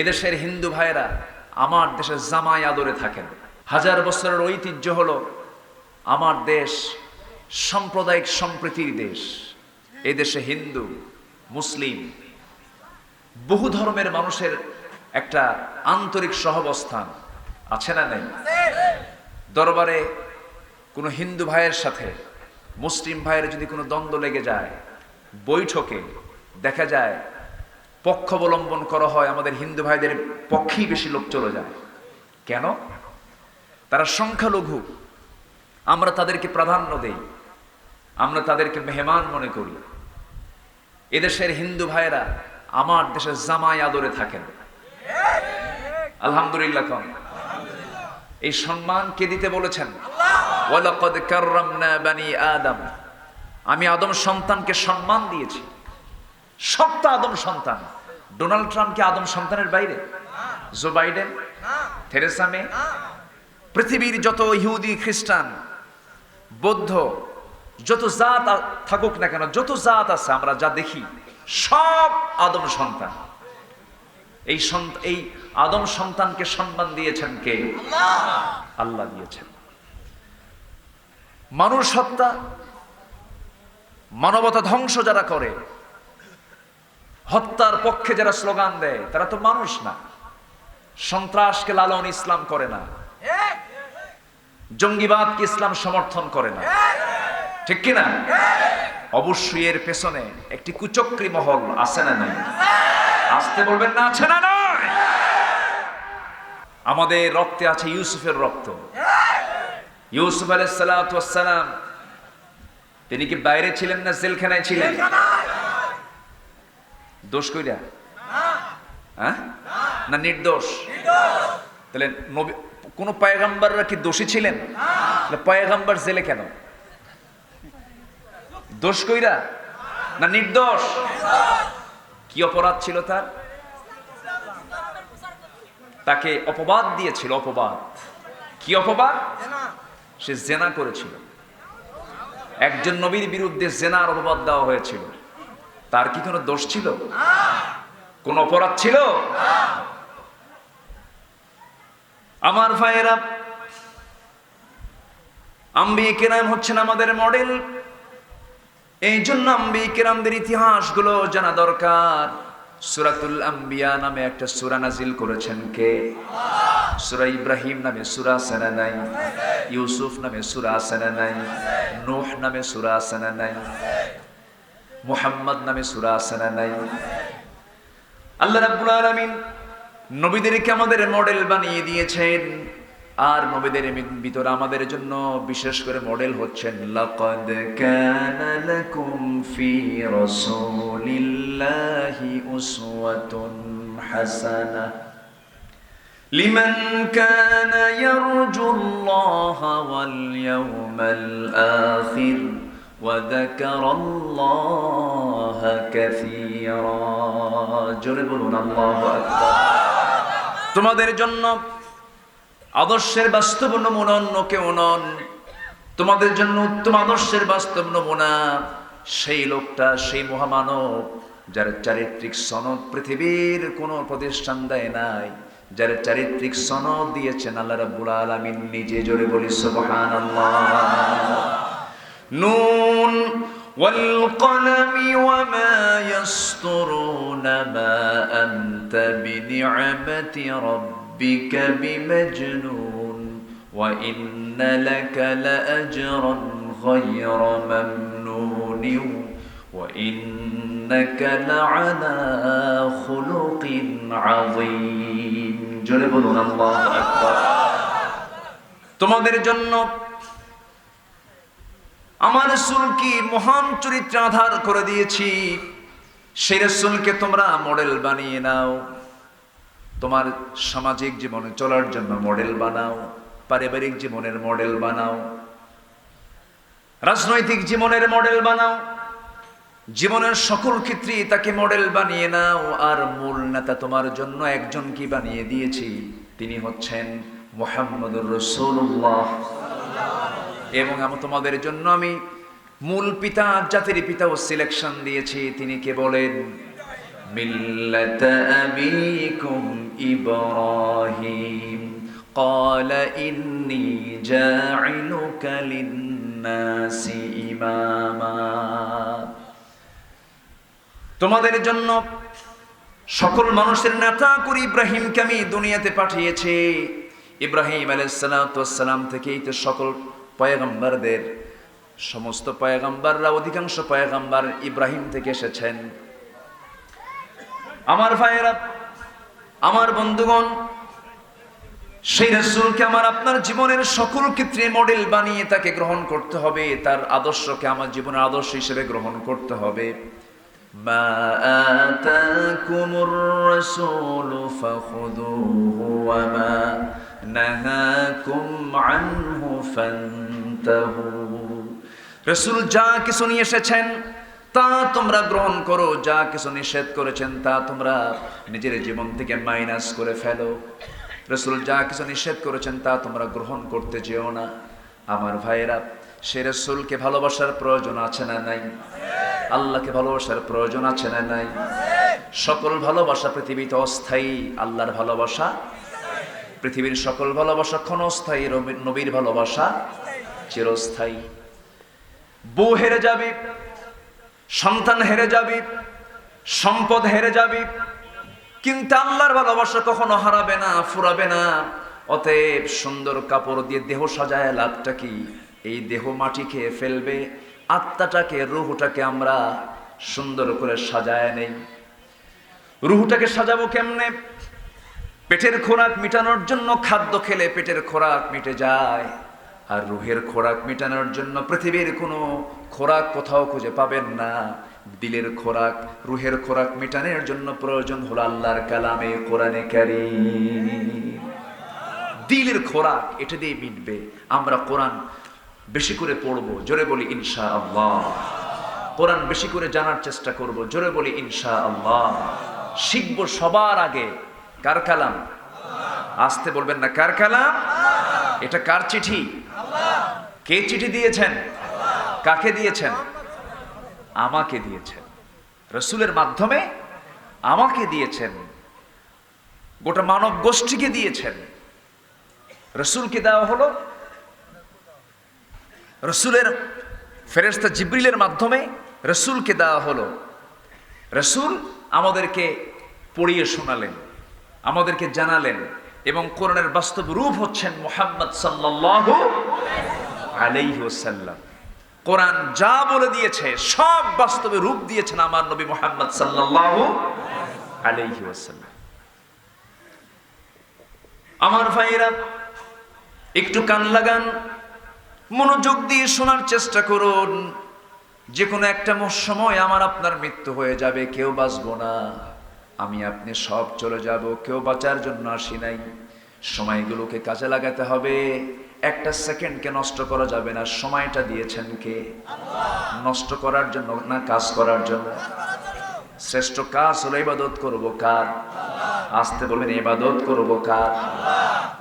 এদেশের হিন্দু ভাইয়েরা আমার দেশের জামাই আদরে থাকেন। হাজার বছরের ঐতিহ্য হলো আমার দেশ সাম্প্রদায়িক সম্প্রীতির দেশ। এই দেশে হিন্দু, মুসলিম বহু ধর্মের মানুষের একটা আন্তরিক সহবস্থান, আছে না নেই? দরবারে কোনো হিন্দু ভাইয়ের সাথে, মুসলিম ভাইয়ের যদি কোনো দ্বন্দ্ব লেগে যায়, বৈঠকে দেখা যায় পক্ষ অবলম্বন করা হয়, আমাদের হিন্দু ভাইদের পক্ষেই বেশি লোক চলে যায়। কেন? তারা সংখ্যালঘু। আমরা তাদেরকে প্রাধান্য দেই। আমরা তাদেরকে মেহমান মনে করি। এদেশের হিন্দু ভাইয়েরা আমার দেশের জামাই আদরে থাকেন। আলহামদুলিল্লাহ কন এই সম্মান কে দিতে বলেছেন? আদম। আমি আদম সন্তানকে সম্মান দিয়েছি। সপ্তাহ আদম সন্তান। ডোনাল্ড ট্রাম্প কি আদম সন্তানের বাইরে? Joe Biden? Theresa May? পৃথিবীর যত ইহুদি, খ্রিস্টান, বৌদ্ধ, যত জাত থাকুক না কেন, যত জাত আছে, আমরা যা দেখি, সব আদম সন্তান। এই এই আদম সন্তানকে সম্মান দিয়েছেন কে? আল্লাহ দিয়েছেন। মানুষ হত্যা, মানবতা ধ্বংস যারা করে হত্যার পক্ষে যারা স্লোগান দেয়, তারা তো মানুষ না। সন্ত্রাসকে লালন ইসলাম করে না। জঙ্গিবাদকে ইসলাম সমর্থন করে না। ঠিক কিনা? অবশ্যই এর পেছনে একটি কুচক্রী মহল আছে না নাই? আসতে বলবেন না, আছে না নয় আমাদের রক্তে আছে ইউসুফের রক্ত। ইউসুফ আলাইসালাম তিনি কি বাইরে ছিলেন না জেলখানায় ছিলেন? দোষ কইরা? হ্যাঁ? না নির্দোষ। তাহলে নবী কোন পয়গাম্বাররা কি দোষী ছিলেন? পয়গাম্বার জেলে কেন? দোষ কইরা? না নির্দোষ? কি অপরাধ ছিল তার? তাকে অপবাদ দিয়েছিল অপবাদ। কি অপবাদ? সে জেনা করেছিল। একজন নবীর বিরুদ্ধে জেনার অপবাদ দেওয়া হয়েছিল। তার কি কোনো দোষ ছিল? কোন অপরাধ ছিল? আমার ভাইয়েরা, আম্বি কেরাম হচ্ছেন আমাদের মডেল। এই জন্য আম্বি কেরামদের ইতিহাসগুলো জানা দরকার। সুরাতুল আম্বিয়া নামে একটা সুরা নাজিল করেছেন কে? সুরা ইব্রাহিম নামে সুরা সেনা নাই? ইউসুফ নামে সুরা সেনা নাই? নোহ নামে সুরা সেনা নাই? মুহাম্মদ নামে সুরা সেনা নাই আল্লাহ রাব্বুল আলামিন নবীদেরকে আমাদের মডেল বানিয়ে দিয়েছেন আর নবীদের ভিতরে আমাদের জন্য বিশেষ করে মডেল হচ্ছেন লাকাদ কানা লাকুম ফি রাসূলিল্লাহি উসওয়াতুন হাসানাহ لمن كان يرجو الله واليوم الآخر وذكر الله كثيرا জোরে বলুন আল্লাহু আকবার তোমাদের জন্য আদর্শের বাস্তব নমুনা অন্য কেউ নন তোমাদের জন্য উত্তম আদর্শের বাস্তব নমুনা সেই লোকটা সেই মহামানব যার চারিত্রিক সনদ পৃথিবীর কোন প্রতিষ্ঠান দেয় নাই যার চারিত্রিক সনদ দিয়েছেন আল্লাহ রাব্বুল আলামিন নিজে জোরে বলি সুবহানাল্লাহ নুন والقلم وما يسطرون ما أنت بنعمة ربك بمجنون وإن لك لأجرا غير ممنون وإنك لعلى خلق عظيم جربنا الله أكبر তোমাদের জন্য আমার রসুলকে মহান চরিত্রে আধার করে দিয়েছি। সেই রসুলকে তোমরা মডেল বানিয়ে নাও। তোমার সামাজিক জীবনে চলার জন্য মডেল বানাও। পারিবারিক জীবনের মডেল বানাও। রাজনৈতিক জীবনের মডেল বানাও। জীবনের সকল ক্ষেত্রেই তাকে মডেল বানিয়ে নাও। আর মূল নেতা তোমার জন্য একজন কি বানিয়ে দিয়েছি। তিনি হচ্ছেন মোহাম্মদুর রসুল্লাহ এবং আমি তোমাদের জন্য আমি মূল পিতা জাতির পিতা ও সিলেকশন দিয়েছি তিনি কে বলেন মিল্লাত আবিকুম ইব্রাহিম قال إني جاعلك للناس إماما তোমাদের জন্য সকল মানুষের নেতা করে ইব্রাহিমকে আমি দুনিয়াতে পাঠিয়েছি ইব্রাহিম আলাইসালাম থেকেই তো সকল পয়গম্বরদের সমস্ত পয়গম্বররা অধিকাংশ পয়গম্বর ইব্রাহিম থেকে এসেছেন আমার ভাইয়েরা আমার বন্ধুগণ সেই রসুলকে আমার আপনার জীবনের সকল ক্ষেত্রে মডেল বানিয়ে তাকে গ্রহণ করতে হবে তার আদর্শকে আমার জীবনের আদর্শ হিসেবে গ্রহণ করতে হবে ما آتاكم الرسول فخذوه وما نهاكم عنه فانتهوا রসুল যা কিছু নিয়ে এসেছেন, তা তোমরা গ্রহণ করো। যা কিছু নিষেধ করেছেন, তা তোমরা নিজের জীবন থেকে মাইনাস করে ফেলো। রসুল যা কিছু নিষেধ করেছেন, তা তোমরা গ্রহণ করতে যেও না। আমার ভাইয়েরা, সে রসুলকে ভালোবাসার প্রয়োজন আছে না নাই? আল্লাহকে ভালোবাসার প্রয়োজন আছে না নাই? সকল ভালোবাসা পৃথিবীতে অস্থায়ী, আল্লাহর ভালোবাসা পৃথিবীর সকল ভালোবাসা ক্ষণস্থায়ী নবীর ভালোবাসা চিরস্থায়ী। বউ হেরে যাবে, সন্তান হেরে যাবে, সম্পদ হেরে যাবে, কিন্তু আল্লাহর ভালোবাসা কখনো হারাবে না, ফুরাবে না। অতএব সুন্দর কাপড় দিয়ে দেহ সাজায় লাভটা কি? এই দেহ মাটি খেয়ে ফেলবে, আত্মাটাকে, রুহটাকে আমরা সুন্দর করে সাজায় নেই। রুহটাকে সাজাবো কেমনে? পেটের খোরাক মেটানোর জন্য খাদ্য খেলে পেটের খোরাক মিটে যায়। আর রুহের খোরাক মেটানোর জন্য পৃথিবীর কোনো খোরাক কোথাও খুঁজে পাবেন না। দিলের খোরাক, রুহের খোরাক মেটানোর জন্য প্রয়োজন হলো আল্লাহর কালামে কোরআনে কারীম। দিলের খোরাক, এটা দিয়ে মিটবে। আমরা কোরআন বেশি করে পড়ব, জোরে বলি ইনশা আল্লাহ কোরআন বেশি করে জানার চেষ্টা করব, জোরে বলি ইনশা আল্লাহ শিখব সবার আগে কার কালাম? আসতে বলবেন না, কার কালাম? এটা কার চিঠি? কে চিঠি দিয়েছেন? কাকে দিয়েছেন? আমাকে দিয়েছেন। রসুলের মাধ্যমে আমাকে দিয়েছেন। গোটা মানব গোষ্ঠীকে দিয়েছেন। রসুলকে দেওয়া হলো। রসুলের ফেরেস্তা জিব্রিলের মাধ্যমে রসুলকে দেওয়া হলো। রসুল আমাদেরকে পড়িয়ে শোনালেন। আমাদেরকে জানালেন এবং কোরআনের বাস্তব রূপ হচ্ছেন মোহাম্মদ সাল্লাল্লাহু আলাইহি কোরআন যা বলে দিয়েছে, সব বাস্তবে রূপ দিয়েছেন আমার নবী মোহাম্মদ সাল্লাল্লাহু আলাইহি আমার ভাইরা একটু কান লাগান, মনোযোগ দিয়ে শোনার চেষ্টা করুন। যে কোনো একটা সময় আমার আপনার মৃত্যু হয়ে যাবে, কেউ বাঁচবো না। আমি আপনি সব চলে যাব, কেউ বাঁচার জন্য আসি নাই। সময়গুলোকে কাজে লাগাতে হবে। একটা সেকেন্ডকে নষ্ট করা যাবে না, সময়টা দিয়েছেন কে? নষ্ট করার জন্য না কাজ করার জন্য? শ্রেষ্ঠ কাজ হলো ইবাদত করব কার? আসতে বলবেন, ইবাদত করব কার?